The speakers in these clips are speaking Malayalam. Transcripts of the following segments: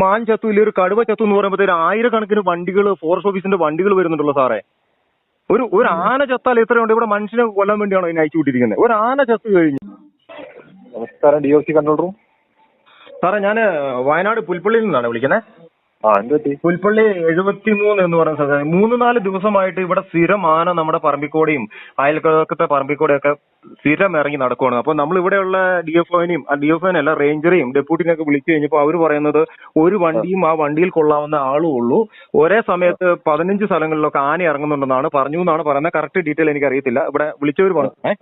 മാൻ ചത്തു ഇല്ല ഒരു കടുവ ചത്തു എന്ന് പറയുമ്പോഴത്തേന് ആയിരക്കണക്കിന് വണ്ടികൾ ഫോറസ്റ്റ് ഓഫീസിന്റെ വണ്ടികൾ വരുന്നുണ്ടല്ലോ സാറേ. ഒരു ഒരു ആന ചത്താൽ എത്രയുണ്ട്? ഇവിടെ മനുഷ്യനെ കൊല്ലാൻ വേണ്ടിയാണോ ഇതിനെ അയച്ചു വിട്ടിരിക്കുന്നത് ഒരു ആന ചത്തു കഴിഞ്ഞു. നമസ്കാരം D O C control room സാറേ ഞാൻ വയനാട് പുൽപ്പള്ളിയിൽ നിന്നാണ് വിളിക്കുന്നത് പുൽപ്പള്ളി എഴുപത്തിമൂന്ന് എന്ന് പറയുന്ന സ്ഥലത്ത് മൂന്ന് നാല് ദിവസമായിട്ട് ഇവിടെ സ്ഥിരം ആന നമ്മുടെ പറമ്പിക്കോടിയും അയൽക്കത്തെ പറമ്പിക്കോടെയൊക്കെ സ്ഥിരം ഇറങ്ങി നടക്കുവാണ് അപ്പൊ നമ്മൾ ഇവിടെയുള്ള ഡി എഫ് ഒനെയും ഡി എഫ് ഒനല്ല റേഞ്ചറെയും ഡെപ്യൂട്ടിനെയൊക്കെ വിളിച്ചു കഴിഞ്ഞപ്പോൾ അവർ പറയുന്നത് ഒരു വണ്ടിയും ആ വണ്ടിയിൽ കൊള്ളാവുന്ന ആളും ഉള്ളൂ. ഒരേ സമയത്ത് പതിനഞ്ച് സ്ഥലങ്ങളിലൊക്കെ ആന ഇറങ്ങുന്നുണ്ടെന്നാണ് പറഞ്ഞു എന്നാണ് പറയുന്നത്. കറക്റ്റ് ഡീറ്റെയിൽ എനിക്ക് അറിയത്തില്ല ഇവിടെ വിളിച്ചവർ പറഞ്ഞേ.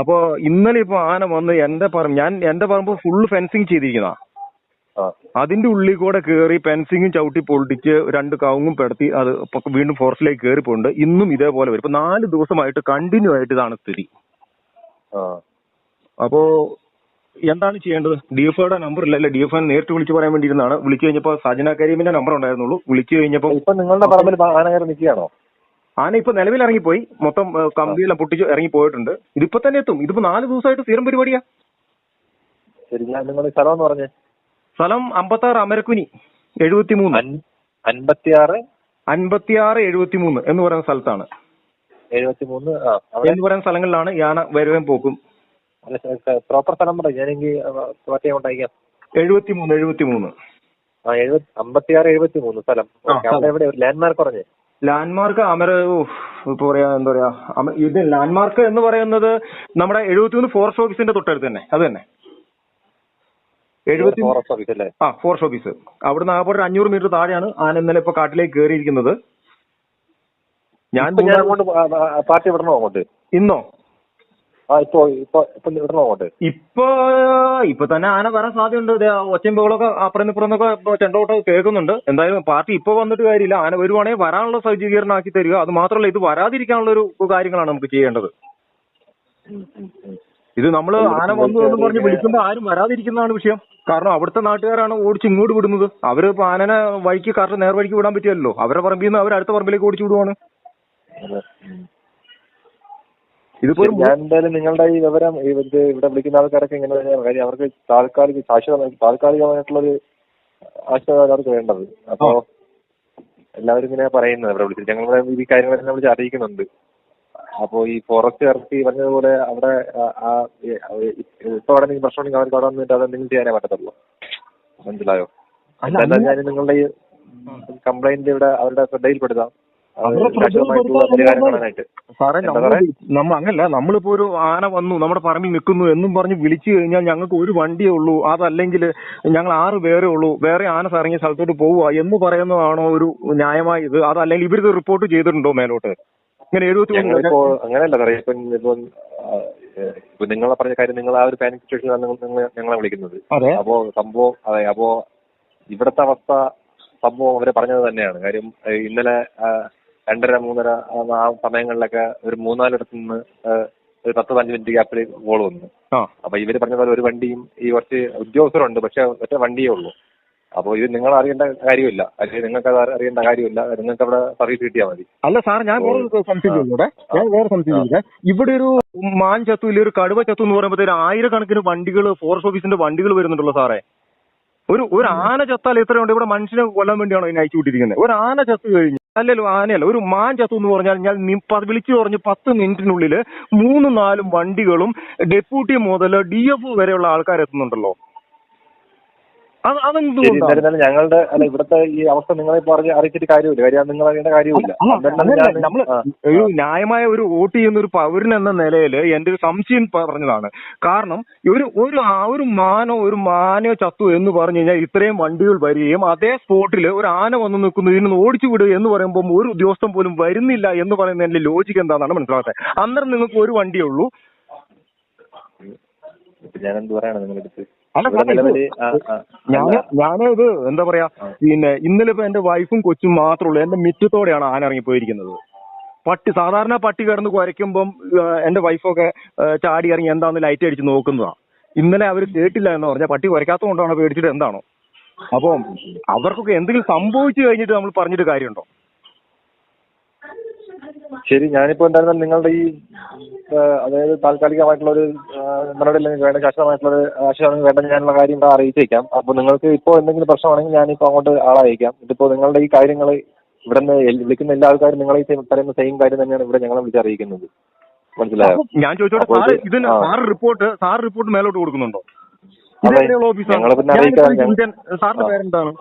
അപ്പോ ഇന്നലെ ഇപ്പൊ ആന വന്ന് എന്റെ പറമ്പ് ഞാൻ എന്റെ പറമ്പ് ഫുള്ള് ഫെൻസിങ് ചെയ്തിരിക്കുന്ന ആ അതിന്റെ ഉള്ളിൽ കൂടെ കയറി പെൻസിങ്ങും ചവിട്ടി പൊളിച്ച് രണ്ട് കവുങ്ങും പെടുത്തി അത് വീണ്ടും ഫോറസ്റ്റിലേക്ക് കയറി പോകുന്നുണ്ട് ഇന്നും ഇതേപോലെ വരും. ഇപ്പൊ നാല് ദിവസമായിട്ട് കണ്ടിന്യൂ ആയിട്ട് ഇതാണ് സ്ഥിതി. അപ്പോ എന്താണ് ചെയ്യേണ്ടത്? ഡി എഫ് ഐയുടെ നമ്പർ ഇല്ല ഡി എഫ് ഐ നേരിട്ട് വിളിച്ച് പറയാൻ വേണ്ടിയിരുന്നാണ് വിളിച്ചു കഴിഞ്ഞപ്പോ സജന കരീമിന്റെ നമ്പർ ഉണ്ടായിരുന്നുള്ളൂ. വിളിച്ചു കഴിഞ്ഞപ്പോ ഇപ്പൊ നിങ്ങളുടെ പറമ്പിൽ ആന കയറി നിൽക്കുകയാണോ? ആന ഇപ്പൊ നിലവിൽ ഇറങ്ങിപ്പോയി. മൊത്തം കമ്പിയെല്ലാം പൊട്ടിച്ച് ഇറങ്ങി പോയിട്ടുണ്ട്. ഇതിപ്പോ തന്നെ എത്തും. ഇതിപ്പോ നാല് ദിവസമായിട്ട് സ്ഥിരം പരിപാടിയാ. ശരി ഞാൻ നിങ്ങളുടെ സ്ഥലം പറഞ്ഞേ. സ്ഥലം അമ്പത്തി ആറ് അമരക്കുനി എഴുപത്തിമൂന്ന്. അൻ- അൻപത്തിയാറ്? അൻപത്തിയാറ് എഴുപത്തിമൂന്ന് എന്ന് പറയുന്ന സ്ഥലത്താണ്. എഴുപത്തിമൂന്ന് എന്ന് പറയുന്ന സ്ഥലങ്ങളിലാണ് യാന വരവേം പോക്കും. പ്രോപ്പർ സ്ഥലം പറ ഞാനെങ്കിൽ അയക്കാം എഴുപത്തിമൂന്ന് എഴുപത്തിമൂന്ന്. ആ എഴുപത്തി അമ്പത്തിയാറ് സ്ഥലം. അവിടെ എവിടെ? ലാൻഡ്മാർക്ക് പറഞ്ഞേ. ലാൻഡ്മാർക്ക് അമര ഇപ്പൊ പറയാ എന്താ പറയാ ഇത് ലാൻഡ്മാർക്ക് എന്ന് പറയുന്നത് നമ്മുടെ എഴുപത്തിമൂന്ന് ഫോറസ്റ്റ് ഓഫീസിന്റെ തൊട്ടടുത്ത് തന്നെ. അത് തന്നെ. എഴുപത്തി ഫോറസ്റ്റ് ഓഫീസ് അല്ലേ? ആ ഫോറസ്റ്റ് ഓഫീസ് അവിടുന്ന് ആകെ ഒരു അഞ്ഞൂറ് മീറ്റർ താഴെയാണ് ആന ഇന്നലെ ഇപ്പൊ കാട്ടിലേക്ക് കയറിയിരിക്കുന്നത് ഞാൻ ഇപ്പൊ ഞാൻ അങ്ങോട്ട് ആ, ആ, പാർട്ടി വിടണോ അങ്ങോട്ട്? ഇന്നോ? ആ ഇപ്പൊ ഇപ്പൊ ഇപ്പൊ വിടണോ അങ്ങോട്ട്? ഇപ്പൊ ഇപ്പൊ തന്നെ ആന വരാൻ സാധ്യതയുണ്ട്. ദേ ആ ഒച്ചയും ബഹളമൊക്കെ അപ്പുറം ഇപ്പുറന്നൊക്കെ ചെണ്ടോട്ടം കേൾക്കുന്നുണ്ട്. എന്തായാലും പാർട്ടി ഇപ്പൊ വന്നിട്ട് കാര്യമില്ല. ആന വരുവാണെങ്കിൽ വരാനുള്ള സജ്ജീകരണം ആക്കി തരിക. അത് മാത്രമല്ല ഇത് വരാതിരിക്കാനുള്ള ഒരു കാര്യങ്ങളാണ് നമുക്ക് ചെയ്യേണ്ടത്. ഇത് നമ്മൾ ആന വന്നു എന്ന് പറഞ്ഞ് വിളിക്കുമ്പോൾ ആരും വരാതിരിക്കുന്നതാണ് വിഷയം. കാരണം അവിടുത്തെ നാട്ടുകാരാണ് ഓടിച്ച് ഇങ്ങോട്ട് വിടുന്നത്. അവർ ഇപ്പൊ ആനനെ വഴിക്ക് കറക്റ്റ് നേർവഴിക്ക് വിടാൻ പറ്റിയല്ലോ അവരെ പറമ്പിൽ നിന്ന് അവർ അടുത്ത പറമ്പിലേക്ക് ഓടിച്ചു വിടുവാണ്. ഇതിപ്പോ ഞാൻ എന്തായാലും നിങ്ങളുടെ ഈ വിവരം ഈ ഇത് ഇവിടെ വിളിക്കുന്ന ആൾക്കാരൊക്കെ ഇങ്ങനെ തന്നെയാണ്. കാര്യം അവർക്ക് താൽക്കാലിക ശാശ്വതമായി താൽക്കാലികമായിട്ടുള്ളൊരു ആശ്വാസം അവർക്ക് വേണ്ടത്. അപ്പോ എല്ലാവരും ഇങ്ങനെ പറയുന്നത് ഇവിടെ വിളിച്ചിട്ട് ഞങ്ങൾ ഈ കാര്യങ്ങളെല്ലാം വിളിച്ച് അറിയിക്കുന്നുണ്ട്. അപ്പോ ഈ ഫോറസ്റ്റ് ഇറക്കി പറഞ്ഞതുപോലെ അവിടെ ആ- ഈ- ഈ- ഇപ്പൊ അവിടെ എന്തെങ്കിലും പ്രശ്നമുണ്ടെങ്കിൽ അവർക്ക് അവിടെ വന്നിട്ട് അതെന്തെങ്കിലും ചെയ്യാനേ പറ്റത്തുള്ളൂ. മനസ്സിലായോ? എന്തായാലും ഞാൻ നിങ്ങളുടെ ഈ കംപ്ലൈന്റ് ഇവിടെ അവരുടെ ശ്രദ്ധയിൽപ്പെടുത്താം. സാറേ നമ്മ അങ്ങല്ല നമ്മളിപ്പോ ഒരു ആന വന്നു നമ്മുടെ പറമ്പിൽ നിൽക്കുന്നു എന്നും പറഞ്ഞ് വിളിച്ചു കഴിഞ്ഞാൽ ഞങ്ങൾക്ക് ഒരു വണ്ടിയേ ഉള്ളൂ. അതല്ലെങ്കിൽ ഞങ്ങൾ ആറ് പേരേ ഉള്ളൂ. വേറെ ആന ഇറങ്ങിയ സ്ഥലത്തോട്ട് പോവുക എന്ന് പറയുന്നതാണോ ഒരു ന്യായമായത്? അതല്ലെങ്കിൽ ഇവരിത് റിപ്പോർട്ട് ചെയ്തിട്ടുണ്ടോ മേലോട്ട്? ഇങ്ങനെ എഴുപത്തി ഞങ്ങളിപ്പോ അങ്ങനെയല്ല സാറേ ഇപ്പൊ ഇപ്പൊ പറഞ്ഞ കാര്യം നിങ്ങൾ ആ ഒരു പാനിക് സിറ്റുവേഷനിലാണ് നിങ്ങൾ ഞങ്ങളെ വിളിക്കുന്നത്. അപ്പോ സംഭവം അതെ അപ്പോ ഇവിടുത്തെ അവസ്ഥ സംഭവം അവർ പറഞ്ഞത് തന്നെയാണ്. കാര്യം ഇന്നലെ രണ്ടര മൂന്നര ആ സമയങ്ങളിലൊക്കെ ഒരു മൂന്നാലിടത്ത് നിന്ന് ഒരു പത്ത് പതിനഞ്ച് മിനിറ്റ് ഗ്യാപ്പിൽ കോൾ വന്നു. അപ്പൊ ഇവർ പറഞ്ഞ പോലെ ഒരു വണ്ടിയും ഈ കുറച്ച് ഉദ്യോഗസ്ഥരുണ്ട് പക്ഷെ ഒറ്റ വണ്ടിയേ ഉള്ളൂ. അപ്പൊ ഇത് നിങ്ങൾ അറിയേണ്ട കാര്യമില്ല. അല്ലെങ്കിൽ നിങ്ങൾക്ക് അത് അറിയേണ്ട കാര്യമില്ല. നിങ്ങൾക്ക് അവിടെ സർവീസ് കിട്ടിയാൽ മതി. അല്ല സാർ ഞാൻ വേറെ സംശയിച്ചൂടെ ഞാൻ വേറെ ഇവിടെ ഒരു മാൻ ചത്തു ഇല്ല ഒരു കടുവ ചത്തു എന്ന് പറയുമ്പോൾ ആയിരക്കണക്കിന് വണ്ടികൾ ഫോറസ്റ്റ് ഓഫീസിന്റെ വണ്ടികൾ വരുന്നുണ്ടല്ലോ സാറേ. ഒരു ഒരു ആന ചത്താൽ എത്രയുണ്ട്? ഇവിടെ മനുഷ്യനെ കൊല്ലാൻ വേണ്ടിയാണോ ഇതിനെ അയച്ചു വിട്ടിരിക്കുന്നത്? ഒരു ആന ചത്തു കഴിഞ്ഞു. അല്ലല്ലോ ആനയല്ല. ഒരു മാൻ ചത്തു എന്ന് പറഞ്ഞാൽ ഞാൻ വിളിച്ചു പറഞ്ഞ് പത്ത് മിനിറ്റിനുള്ളിൽ മൂന്നും നാലും വണ്ടികളും ഡെപ്യൂട്ടി മുതൽ ഡി എഫ് വരെയുള്ള ആൾക്കാർ എത്തുന്നുണ്ടല്ലോ അത് ശരി അതെന്തുകൊണ്ടാണ് എന്നിരുന്നാലും ഞങ്ങളുടെ അല്ല ഇവിടുത്തെ ഈ അവസ്ഥ നിങ്ങളെ പറഞ്ഞ് അറിയിച്ചിട്ട് കാര്യമില്ല. കാര്യം നിങ്ങൾ അറിയേണ്ട കാര്യമില്ല നമ്മൾ ഒരു ന്യായമായ ഒരു വോട്ട് ചെയ്യുന്ന ഒരു പൗരൻ എന്ന നിലയിൽ എന്റെ ഒരു സംശയം പറഞ്ഞതാണ്. കാരണം ഒരു ഒരു ആ- ഒരു മാനോ ഒരു മാനോ ചത്തു എന്ന് പറഞ്ഞു കഴിഞ്ഞാൽ ഇത്രയും വണ്ടികൾ വരികയും അതേ സ്പോട്ടിൽ ഒരു ആന വന്ന് നിൽക്കുന്നു ഇതിന് ഓടിച്ചു വിടുക എന്ന് പറയുമ്പോൾ ഒരു ഉദ്യോഗസ്ഥൻ പോലും വരുന്നില്ല എന്ന് പറയുന്നതിന്റെ ലോജിക്ക് എന്താണെന്നാണ് മനസ്സിലാകാത്തത് അന്നേരം നിങ്ങൾക്ക് ഒരു വണ്ടിയേ ഉള്ളൂ. ഞാൻ എന്ത് പറയാണ് നിങ്ങളടുത്ത് അല്ല, ഞാൻ ഇത് ഞാനത് എന്താ പറയാ പിന്നെ ഇന്നലെ ഇപ്പൊ എന്റെ വൈഫും കൊച്ചും മാത്രമേ ഉള്ളൂ എന്റെ മിറ്റത്തോടെയാണ് ആന ഇറങ്ങി പോയിരിക്കുന്നത് പട്ടി സാധാരണ പട്ടി കിടന്ന് കുരയ്ക്കുമ്പം എന്റെ വൈഫൊക്കെ ചാടി ഇറങ്ങി എന്താന്ന് ലൈറ്റ് അടിച്ച് നോക്കുന്നതാ. ഇന്നലെ അവർ കേട്ടില്ല എന്ന് പറഞ്ഞാൽ പട്ടി കുരയ്ക്കാത്തത് കൊണ്ടാണോ പേടിച്ചിട്ട് എന്താണോ? അപ്പം അവർക്കൊക്കെ എന്തെങ്കിലും സംഭവിച്ചു കഴിഞ്ഞിട്ട് നമ്മൾ പറഞ്ഞിട്ട് കാര്യമുണ്ടോ? ശരി ഞാനിപ്പോ എന്തായിരുന്നാലും നിങ്ങളുടെ ഈ അതായത് താൽക്കാലികമായിട്ടുള്ള ഒരു നമ്മുടെ വേണ്ട ശാശ്വതമായിട്ടുള്ള ഒരു ആശയം വേണ്ട ഞാനുള്ള കാര്യം ഇവിടെ അറിയിച്ചേക്കാം. അപ്പൊ നിങ്ങൾക്ക് ഇപ്പോൾ എന്തെങ്കിലും പ്രശ്നമാണെങ്കിൽ ഞാനിപ്പോ അങ്ങോട്ട് ആളയക്കാം. ഇതിപ്പോ നിങ്ങളുടെ ഈ കാര്യങ്ങൾ ഇവിടെ നിന്ന് വിളിക്കുന്ന എല്ലാ ആൾക്കാരും നിങ്ങളെ ഈ പറയുന്ന സെയിം കാര്യം തന്നെയാണ് ഇവിടെ ഞങ്ങളെ വിളിച്ചറിയിക്കുന്നത് മനസ്സിലായോ? അപ്പൊ ഞാൻ ചോദിച്ചോട്ടെ ഇതിന് റിപ്പോർട്ട് സാർ റിപ്പോർട്ട് മേലോട്ട് കൊടുക്കുന്നുണ്ടോ? സാറിന്റെ പേരെന്താണ്?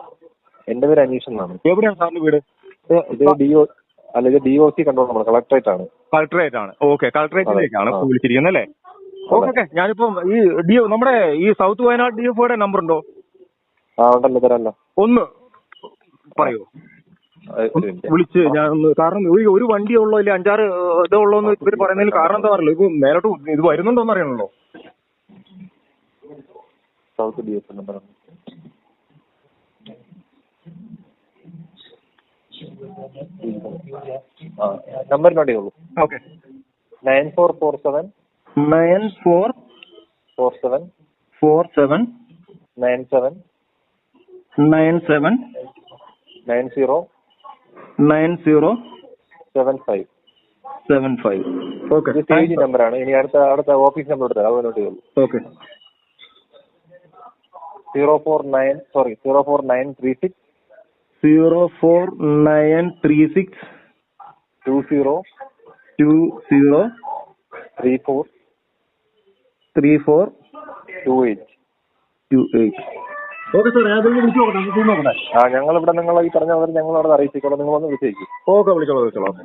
എന്റെ പേര് അനീഷ് എന്നാണ്. എവിടെയാണ് സാറിന്റെ വീട്? ഇത് ഡി ഒ ഡിഒസി കൺട്രോൾ നമ്മൾ കളക്ടറേറ്റ് ആണ്. കളക്ടറേറ്റ് ആണ്. ഓക്കെ കളക്ടറേറ്റിലേക്കാണ്. വിളിച്ചിരിക്കുന്നത് അല്ലേ? ഓക്കെ ഓക്കെ ഞാനിപ്പം ഈ ഡി നമ്മുടെ ഈ സൗത്ത് വയനാട് ഡി എഫ് ഒയുടെ നമ്പർ ഉണ്ടോ? ആ ഉണ്ടല്ലോ തരാമല്ലോ. ഒന്ന് പറയോ. വിളിച്ച് ഞാൻ കാരണം ഒരു വണ്ടി ഉള്ളോ ഇല്ല അഞ്ചാറ് ഇതോ ഇതേ ഉള്ളോ എന്ന് ഇവർ പറയുന്നതിൽ കാരണം എന്താ പറയല്ലോ ഇപ്പൊ നേരിട്ട് ഇത് വരുന്നുണ്ടോന്ന് അറിയണല്ലോ സൗത്ത് ഡി എഫ് നമ്പർ ആ number note okay. Nine four four seven. Nine four four seven. Four seven. Nine seven. Nine seven. Nine zero. Nine zero. Seven five. Seven five. Okay. നമ്പറാണ്. ഇനി അടുത്ത അടുത്ത ഓഫീസ് നമ്പർ എടുത്താൽ അത് നോട്ട് ചെയ്യുള്ളൂ okay. Zero four nine sorry zero four nine three six zero four nine three six two zero two zero three four three four two eight two eight okay sir ഞാൻ വിളിച്ചു നോക്കട്ടെ. നമുക്ക് നോക്കട്ടെ. ആ ഞങ്ങൾ ഇവിടെ നിങ്ങൾ ഈ പറഞ്ഞ പോലെ ഞങ്ങൾ അവിടെ അറിയിച്ചോളാം നിങ്ങൾ ഒന്ന് വിളിച്ചേക്കും. ഓക്കെ വിളിച്ചോളാം വിളിച്ചോളാം.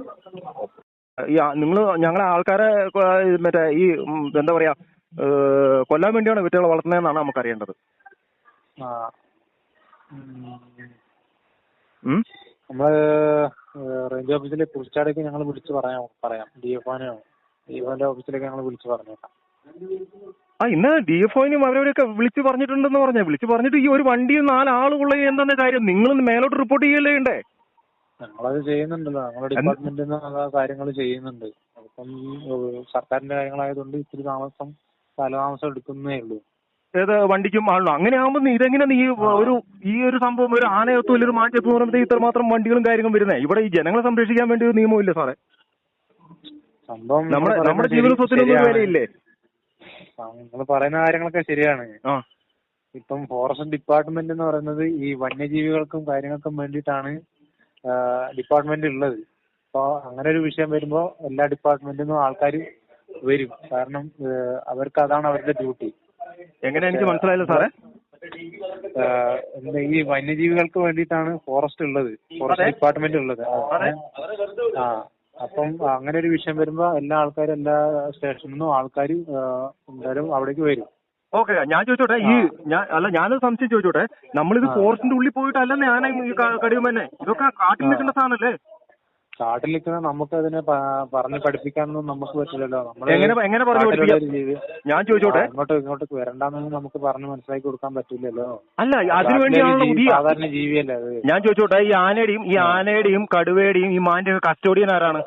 ഈ നിങ്ങൾ ഞങ്ങളെ ആൾക്കാരെ കൊ- ഈ മറ്റേ ഈ ഉം, എന്താ പറയാ ഏഹ്, കൊല്ലാൻ വേണ്ടിയാണ് വിറ്റുകളെ വളർത്തുന്നതെന്നാണ് നമുക്ക് അറിയേണ്ടത് ആ. ഉം. നമ്മൾ റെയിൽവേ റേഞ്ച് ഓഫീസിലെ കുറിച്ചാടേക്ക് ഞങ്ങൾ വിളിച്ചു പറയാം പറയാം. ഡി എഫ് ഒനോ ഡി എഫ് ഒന്റെ ഓഫീസിലേക്ക് ഞങ്ങൾ വിളിച്ചു പറഞ്ഞേക്കാം. ആ ഇന്ന് ഡി എഫ് ഒനും അവരവരൊക്കെ വിളിച്ചു പറഞ്ഞിട്ടുണ്ടെന്ന് പറഞ്ഞേ? വിളിച്ചു പറഞ്ഞിട്ട് ഈ ഒരു വണ്ടിയും നാലാളുള്ള എന്താ കാര്യം? നിങ്ങൾ മേലോട്ട് റിപ്പോർട്ട് ചെയ്യല്ലേ ഉണ്ടേ ഞങ്ങളത് ചെയ്യുന്നുണ്ടല്ലോ. ഞങ്ങളുടെ ഡിപ്പാർട്ട്മെന്റിൽ നിന്ന് കാര്യങ്ങൾ ചെയ്യുന്നുണ്ട്. അപ്പം സർക്കാരിന്റെ കാര്യങ്ങളായതുകൊണ്ട് ഇത്തിരി താമസം കാലതാമസം എടുക്കുന്നേ ഉള്ളൂ. ഏത് വണ്ടിക്കും ആണല്ലോ. അങ്ങനെ ആകുമ്പോൾ ഇതെങ്ങനെ നീ ഒരു ഈ ഒരു സംഭവം ഒരു ആനയത്തോ ഒരു മാറ്റത്ത് പറയുമ്പോൾ ഇത്രമാത്രം വണ്ടികളും കാര്യങ്ങളും വരുന്നേ? ഇവിടെ ഈ ജനങ്ങളെ സംരക്ഷിക്കാൻ വേണ്ടി ഒരു നിയമമില്ല സാറേ. നമ്മുടെ നമ്മുടെ ജീവിത സ്വത്തിനൊന്നും വിലയില്ലേ? നിങ്ങൾ പറയുന്ന കാര്യങ്ങളൊക്കെ ശരിയാണ്. ഇപ്പം ഫോറസ്റ്റ് ഡിപ്പാർട്ട്മെന്റ് എന്ന് പറയുന്നത് ഈ വന്യജീവികൾക്കും കാര്യങ്ങൾക്കും വേണ്ടിയിട്ടാണ് ഡിപ്പാർട്ട്മെന്റ് ഉള്ളത്. അപ്പോൾ അങ്ങനെ ഒരു വിഷയം വരുമ്പോ എല്ലാ ഡിപ്പാർട്ട്മെന്റിൽ നിന്നും ആൾക്കാർ വരും. കാരണം അവർക്ക് അതാണ് അവരുടെ ഡ്യൂട്ടി എങ്ങനെ എനിക്ക് മനസ്സിലായില്ല സാറേ. ഈ വന്യജീവികൾക്ക് വേണ്ടിയിട്ടാണ് ഫോറസ്റ്റ് ഉള്ളത്. ഫോറസ്റ്റ് ഡിപ്പാർട്ട്മെന്റ് ഉള്ളത്. ആ അപ്പം അങ്ങനെ ഒരു വിഷയം വരുമ്പോ എല്ലാ ആൾക്കാരും എല്ലാ സ്റ്റേഷനിൽ നിന്നും ആൾക്കാർ എന്തായാലും അവിടേക്ക് വരും. ഓക്കെ ഞാൻ ചോദിച്ചോട്ടെ ഈ ഞാൻ അല്ല ഞാനൊരു സംശയം ചോദിച്ചോട്ടെ. നമ്മളിത് ഫോറസ്റ്റിന്റെ ഉള്ളിൽ പോയിട്ടല്ലെന്നേ ആന കടിയും തന്നെ ഇതൊക്കെ കാട്ടിൽ നിൽക്കുന്ന സാധനല്ലേ? കാട്ടിൽ നിൽക്കുന്ന നമുക്ക് അതിനെ പറഞ്ഞു പഠിപ്പിക്കാനൊന്നും നമുക്ക് പറ്റില്ലല്ലോ. ഞാൻ ചോദിച്ചോട്ടെ. അങ്ങോട്ടും ഇങ്ങോട്ട് വരണ്ടെന്നൊന്നും നമുക്ക് പറഞ്ഞ് മനസ്സിലാക്കി കൊടുക്കാൻ പറ്റില്ലല്ലോ. അല്ല അതിനു കാട്ടിലെ വേണ്ടിയാണല്ലോ ജീവി- പുതിയ സാധാരണ ജീവിയല്ലേ അത്? ഞാൻ ചോദിച്ചോട്ടെ ഈ ആനയുടെയും ഈ ആനയുടെയും കടുവയുടെയും ഈ മാന്റെ കസ്റ്റോഡിയൻ ആരാണ്?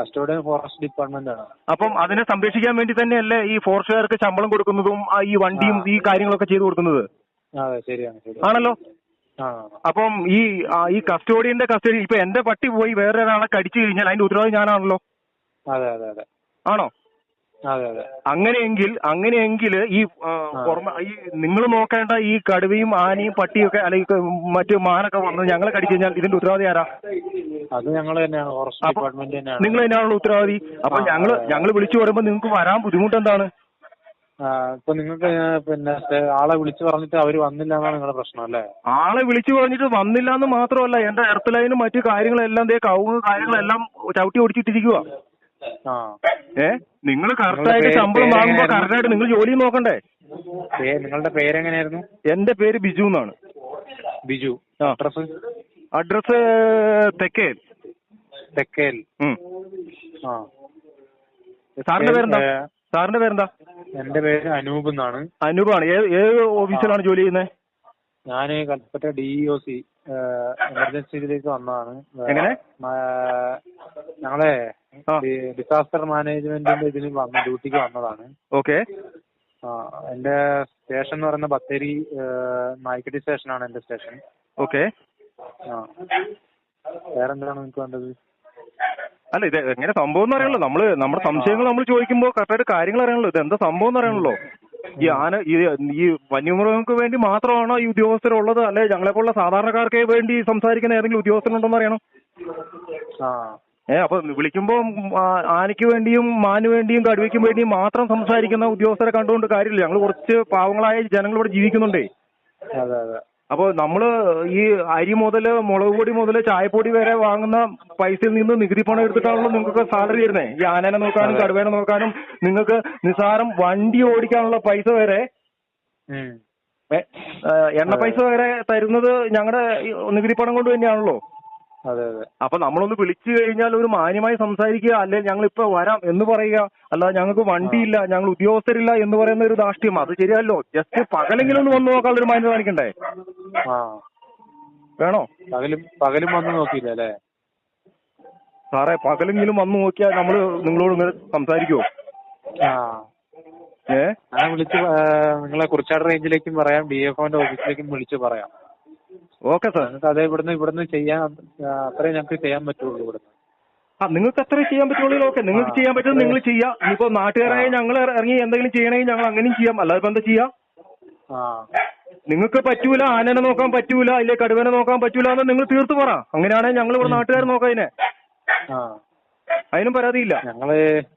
കസ്റ്റോഡിയൻ ഫോറസ്റ്റ് ഡിപ്പാർട്ട്മെന്റ് ആണ്. അപ്പം അതിനെ സംരക്ഷിക്കാൻ വേണ്ടി തന്നെയല്ലേ ഈ ഫോറസ്റ്റുകാർക്ക് ശമ്പളം കൊടുക്കുന്നതും ഈ വണ്ടിയും ഈ കാര്യങ്ങളൊക്കെ ചെയ്തു കൊടുക്കുന്നത്? അതെ ശരിയാണ്. ആണല്ലോ? അപ്പം ഈ ഈ കസ്റ്റോഡിയന്റെ കസ്റ്റഡി ഇപ്പൊ എന്റെ പട്ടി പോയി വേറെ ഒരാളെ കടിച്ചു കഴിഞ്ഞാൽ അതിന്റെ ഉത്തരവാദി ഞാനാണല്ലോ? അതെ അതെ അതെ. ആണോ? അതെ അതെ. അങ്ങനെയെങ്കിൽ അങ്ങനെയെങ്കിൽ ഈ ഈ നിങ്ങൾ നോക്കേണ്ട ഈ കടുവയും ആനയും പട്ടിയൊക്കെ അല്ലെങ്കിൽ മറ്റു മാനൊക്കെ വന്ന് ഞങ്ങളെ കടിച്ചു കഴിഞ്ഞാൽ ഇതിന്റെ ഉത്തരവാദി ആരാ? അത് ഞങ്ങൾ തന്നെയാണ് ഫോറസ്റ്റ് ഡിപ്പാർട്ട്മെന്റ് തന്നെയാണ്. നിങ്ങൾ തന്നെയാണല്ലോ ഉത്തരവാദി. അപ്പൊ ഞങ്ങൾ ഞങ്ങൾ വിളിച്ചു പറയുമ്പോ നിങ്ങൾക്ക് വരാൻ ബുദ്ധിമുട്ട് എന്താണ്? ഇപ്പൊ നിങ്ങൾക്ക് പിന്നെ ആളെ വിളിച്ചു പറഞ്ഞിട്ട് അവർ വന്നില്ല എന്നാണ് നിങ്ങളുടെ പ്രശ്നം അല്ലേ? ആളെ വിളിച്ചു പറഞ്ഞിട്ട് വന്നില്ല എന്ന് മാത്രമല്ല എന്റെ എർത്ത് ലൈനും മറ്റു കാര്യങ്ങളെല്ലാം ദേ കവുങ്ങ് കാര്യങ്ങളെല്ലാം ചവിട്ടി ഓടിച്ചിട്ടിരിക്കുക ആ. ഏ? നിങ്ങൾ കറക്റ്റായിട്ട് ശമ്പളം വാങ്ങുമ്പോ? കറക്റ്റായിട്ട് നിങ്ങൾ ജോലി നോക്കണ്ടേ? ഏ നിങ്ങളുടെ പേരെങ്ങനെയായിരുന്നു എന്റെ പേര് ബിജു എന്നാണ്. ബിജു. Address address Thekkel. തെക്കേൽ. സാറിന്റെ പേരെന്താ? സാറിന്റെ പേരെന്താ? എന്റെ പേര് അനൂപ് എന്നാണ്. അനൂപാണ്. ഏത് ഏത് ഓഫീസിലാണ് ജോലി ചെയ്യുന്നത് ഞാൻ Kalpetta D O C emergency ഇതിലേക്ക് വന്നതാണ്. എങ്ങനെ? ഞങ്ങളെ. ഡിസാസ്റ്റർ മാനേജ്മെന്റിന്റെ ഇതിന് വന്ന ഡ്യൂട്ടിക്ക് വന്നതാണ്. ഓക്കെ. ആ എന്റെ സ്റ്റേഷൻ എന്ന് പറയുന്ന ബത്തേരി നായിക്കട്ടി സ്റ്റേഷനാണ് എന്റെ സ്റ്റേഷൻ ഓക്കെ. ആ. വേറെന്താണ് നിങ്ങൾക്ക് വേണ്ടത്? അല്ല ഇത് എങ്ങനെ സംഭവം എന്ന് അറിയണല്ലോ നമ്മൾ നമ്മുടെ സംശയങ്ങൾ നമ്മൾ ചോദിക്കുമ്പോൾ കറക്റ്റായിട്ട് കാര്യങ്ങൾ അറിയണല്ലോ ഇത് എന്താ സംഭവം എന്ന് അറിയണല്ലോ ഈ ആന ഈ ഈ വന്യമൃഗങ്ങൾക്ക് വേണ്ടി മാത്രമാണോ ഈ ഉദ്യോഗസ്ഥരുള്ളത്? അല്ലെ ഞങ്ങളെ പോലുള്ള സാധാരണക്കാർക്ക് വേണ്ടി സംസാരിക്കുന്ന ഏതെങ്കിലും ഉദ്യോഗസ്ഥരുണ്ടെന്ന് അറിയണം? ആ. ഏ അപ്പൊ വിളിക്കുമ്പോ ആനയ്ക്ക് വേണ്ടിയും മാന് വേണ്ടിയും കടുവയ്ക്കും വേണ്ടിയും മാത്രം സംസാരിക്കുന്ന ഉദ്യോഗസ്ഥരെ കണ്ടുകൊണ്ട് കാര്യമില്ല. ഞങ്ങൾ കുറച്ച് പാവങ്ങളായ ജനങ്ങൾ ഇവിടെ ജീവിക്കുന്നുണ്ടേ. അപ്പോൾ നമ്മൾ ഈ അരി മുതൽ മുളക് പൊടി മുതൽ ചായപ്പൊടി വരെ വാങ്ങുന്ന പൈസയിൽ നിന്ന് നികുതി പണം എടുത്തിട്ടാണല്ലോ നിങ്ങൾക്ക് സാലറി തരുന്നേ ഈ ആനനെ നോക്കാനും കടുവേനെ നോക്കാനും നിങ്ങൾക്ക് നിസാരം വണ്ടി ഓടിക്കാനുള്ള പൈസ വരെ എണ്ണ പൈസ വരെ തരുന്നത് ഞങ്ങളുടെ നികുതി പണം കൊണ്ട് തന്നെയാണല്ലോ. അപ്പൊ നമ്മളൊന്ന് വിളിച്ചു കഴിഞ്ഞാൽ ഒരു മാന്യമായി സംസാരിക്കുക അല്ലെ ഞങ്ങൾ ഇപ്പൊ വരാം എന്ന് പറയുക. അല്ലാതെ ഞങ്ങൾക്ക് വണ്ടിയില്ല ഞങ്ങൾ ഉദ്യോഗസ്ഥരില്ല എന്ന് പറയുന്ന ഒരു ധാഷ്ട്യം അത് ശരിയല്ലോ. ജസ്റ്റ് പകലെങ്കിലും ഒന്ന് വന്ന് നോക്കാനുള്ള ഒരു മാന്യത കാണിക്കണ്ടേ? വേണോ? പകലും പകലും വന്ന് നോക്കിയില്ല അല്ലേ? സാറേ പകലെങ്കിലും വന്ന് നോക്കിയാൽ നമ്മൾ നിങ്ങളോട് ഇങ്ങനെ സംസാരിക്കുവോ? ആ. ഏ? ഞാൻ വിളിച്ച് നിങ്ങളെ കുറിച്ചാട് റേഞ്ചിലേക്കും പറയാം ഡി എഫ് ഓന്റെ ഓഫീസിലേക്കും വിളിച്ച് പറയാം. ഓക്കെ സാർ ഞങ്ങൾക്ക് അതേ ഇവിടുന്ന് ഇവിടുന്ന് ചെയ്യാൻ അത്രേ ഞങ്ങൾക്ക് ചെയ്യാൻ പറ്റുള്ളൂ ഇവിടുന്ന് ആ നിങ്ങൾക്ക് അത്രേ ചെയ്യാൻ പറ്റുള്ളൂ ഓക്കെ. നിങ്ങൾക്ക് ചെയ്യാൻ പറ്റുന്നത് നിങ്ങൾ ചെയ്യാം. ഇനിയിപ്പോ നാട്ടുകാരായ ഞങ്ങൾ ഇറങ്ങി എന്തെങ്കിലും ചെയ്യണമെങ്കിൽ ഞങ്ങൾ അങ്ങനെയും ചെയ്യാം. അല്ലാതെ ഇപ്പൊ എന്താ ചെയ്യാ? നിങ്ങൾക്ക് പറ്റൂല ആനനെ നോക്കാൻ പറ്റൂല അല്ലെ കടുവനെ നോക്കാൻ പറ്റൂല എന്ന് നിങ്ങൾ തീർത്തു പറ. അങ്ങനെയാണെങ്കിൽ ഞങ്ങൾ ഇവിടെ നാട്ടുകാർ നോക്കാം അതിനെ. ആ. അതിനും പരാതിയില്ല.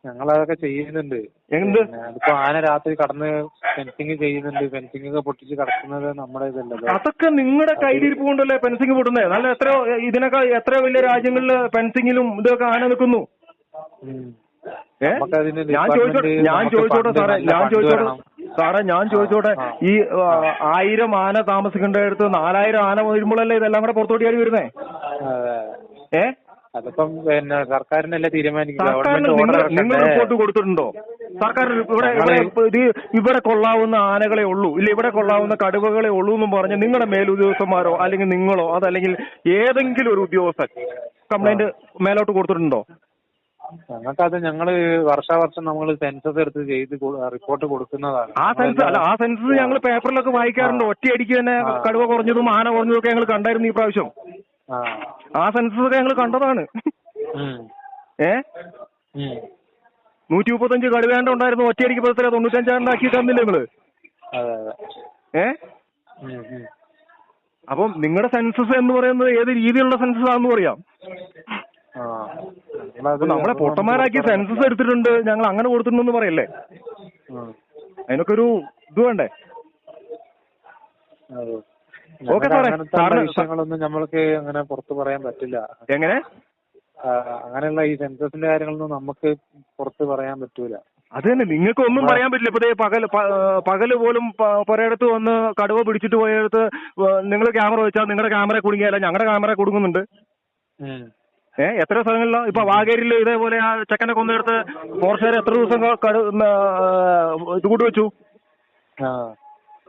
ഞങ്ങൾ അതൊക്കെ ചെയ്യുന്നുണ്ട്. എന്ത്? ഇപ്പൊ ആന രാത്രി കടന്ന് ഫെൻസിങ് ചെയ്യുന്നുണ്ട്. ഫെൻസിങ് ഒക്കെ പൊട്ടിച്ച് കടക്കുന്നത് നമ്മുടെ ഇതല്ലല്ലോ അതൊക്കെ നിങ്ങളുടെ കയ്യിലിരിപ്പ് കൊണ്ടല്ലേ ഫെൻസിങ് പൊട്ടുന്നത് നല്ല എത്രയോ ഇതിനൊക്കെ എത്ര വലിയ രാജ്യങ്ങളിൽ ഫെൻസിങ്ങിലും ഇതൊക്കെ ആന നിൽക്കുന്നു. ഞാൻ ചോദിച്ചോട്ടെ ഞാൻ ചോദിച്ചോട്ടെ സാറേ ഞാൻ ചോദിച്ചോട്ടെ സാറേ ഞാൻ ചോദിച്ചോട്ടെ ഈ ആയിരം ആന താമസിക്കേണ്ട അടുത്ത് നാലായിരം ആന വരുമ്പോഴല്ലേ ഇതെല്ലാം കൂടെ പുറത്തോട്ട് ചാടി വരുന്നേ? അതെ. അതിപ്പം പിന്നെ സർക്കാരിനല്ലേ തീരുമാനിക്കും സർക്കാരിന് ഗവൺമെന്റ് നിങ്ങൾ നിങ്ങൾ റിപ്പോർട്ട് കൊടുത്തിട്ടുണ്ടോ? സർക്കാർ ഇവിടെ ഇവിടെ ഇത് ഇവിടെ കൊള്ളാവുന്ന ആനകളെ ഉള്ളൂ. ഇല്ല ഇവിടെ കൊള്ളാവുന്ന കടുവകളെ ഉള്ളൂ എന്നും പറഞ്ഞ് നിങ്ങളുടെ മേലുദ്യോഗസ്ഥന്മാരോ അല്ലെങ്കിൽ നിങ്ങളോ അതല്ലെങ്കിൽ ഏതെങ്കിലും ഒരു ഉദ്യോഗസ്ഥൻ കംപ്ലൈന്റ് മേലോട്ട് കൊടുത്തിട്ടുണ്ടോ? ഞങ്ങൾക്കത് ഞങ്ങൾ വർഷാവർഷം നമ്മൾ സെൻസസ് എടുത്ത് ചെയ്ത് റിപ്പോർട്ട് കൊടുക്കുന്നതാണ്. ആ സെൻസസ് അല്ല ആ സെൻസസ് ഞങ്ങൾ പേപ്പറിലൊക്കെ വായിക്കാറുണ്ട്. ഒറ്റയടിക്ക് തന്നെ കടുവ കുറഞ്ഞതും ആന കുറഞ്ഞതും ഒക്കെ ഞങ്ങൾ കണ്ടായിരുന്നു ഈ പ്രാവശ്യം. ആ. സെൻസസ് ഒക്കെ ഞങ്ങൾ കണ്ടതാണ്. ഏ. നൂറ്റി മുപ്പത്തഞ്ച് കടുവേണ്ട ഉണ്ടായിരുന്നു. ഒറ്റയടിക്ക് പത്ര ആക്കി തന്നില്ലേ നിങ്ങൾ? ഏ. അപ്പം നിങ്ങളുടെ സെൻസസ് എന്ന് പറയുന്നത് ഏത് രീതിയിലുള്ള സെൻസസ് ആണെന്ന് പറയാം നമ്മളെ പൊട്ടന്മാരാക്കി സെൻസസ് എടുത്തിട്ടുണ്ട്. ഞങ്ങൾ അങ്ങനെ കൊടുത്തിട്ടുണ്ടെന്ന് പറയല്ലേ. അതിനൊക്കെ ഒരു ഇത് വേണ്ടേ. ഓക്കേ ഞങ്ങളുടെ സാറേ. സാറിന് വിഷയങ്ങളൊന്നും നമ്മൾക്ക് അങ്ങനെ പുറത്ത് പറയാൻ പറ്റില്ല. എങ്ങനെ? അങ്ങനെയുള്ള ഈ സെൻസസിന്റെ കാര്യങ്ങളൊന്നും നമുക്ക് പുറത്ത് പറയാൻ പറ്റൂല. അത് തന്നെ. നിങ്ങൾക്ക് ഒന്നും പറയാൻ പറ്റില്ല. ഇപ്പൊ പകൽ പകൽ പോലും പുരയിടത്ത് വന്ന് കടുവ പിടിച്ചിട്ട് പോയടുത്ത് നിങ്ങൾ ക്യാമറ വെച്ചാൽ നിങ്ങളുടെ ക്യാമറ കുടുങ്ങിയല്ല ഞങ്ങളുടെ ക്യാമറ കുടുങ്ങുന്നുണ്ട്. ഏഹ് എത്ര സ്ഥലങ്ങളിലോ? ഇപ്പൊ വാഗേരിയിൽ ഇതേപോലെ ആ ചെക്കനെ കൊന്നെടുത്ത് ഫോറസ്റ്റുകാർ എത്ര ദിവസം ഇത് കൂട്ടി വെച്ചു?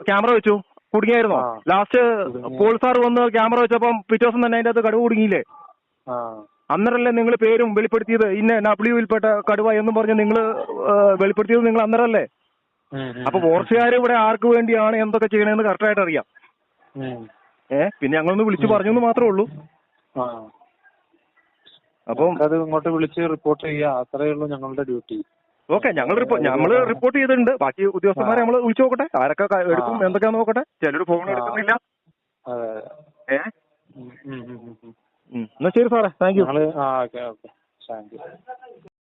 ക്യാമറ വെച്ചു? കുടുങ്ങിയായിരുന്നോ? ലാസ്റ്റ് പോൾ സാർ വന്ന് ക്യാമറ വെച്ചപ്പം പിറ്റേ ദിവസം തന്നെ അതിന്റെ അകത്ത് കടുവ കുടുങ്ങിയില്ലേ? അന്നേരല്ലേ നിങ്ങൾ പേരും വെളിപ്പെടുത്തിയത്? ഇന്ന നബ്ലിയുവിൽപ്പെട്ട കടുവ എന്നും പറഞ്ഞ് നിങ്ങൾ വെളിപ്പെടുത്തിയത് നിങ്ങൾ അന്നേരല്ലേ? അപ്പൊ ഫോറസ്റ്റുകാർ ഇവിടെ ആർക്ക് വേണ്ടിയാണ് എന്തൊക്കെ ചെയ്യണമെന്ന് കറക്റ്റായിട്ട് അറിയാം. ഉം. ഏ പിന്നെ ഞങ്ങളൊന്ന് വിളിച്ചു പറഞ്ഞു എന്ന് മാത്രമേ ഉള്ളൂ. അപ്പം അത് ഇങ്ങോട്ട് വിളിച്ച് റിപ്പോർട്ട് ചെയ്യുക അത്രയേ ഉള്ളൂ ഞങ്ങളുടെ ഡ്യൂട്ടി ഓക്കെ ഞങ്ങൾ റിപ്പോർട്ട് നമ്മൾ റിപ്പോർട്ട് ചെയ്തിട്ടുണ്ട്. ബാക്കി ഉദ്യോഗസ്ഥന്മാരെ നമ്മൾ വിളിച്ചു നോക്കട്ടെ. ആരൊക്കെ എടുക്കും എന്തൊക്കെയാന്ന് നോക്കട്ടെ. ചിലർ ഫോൺ എടുക്കുന്നില്ല. എന്നാ ശരി സാറേ. You thank you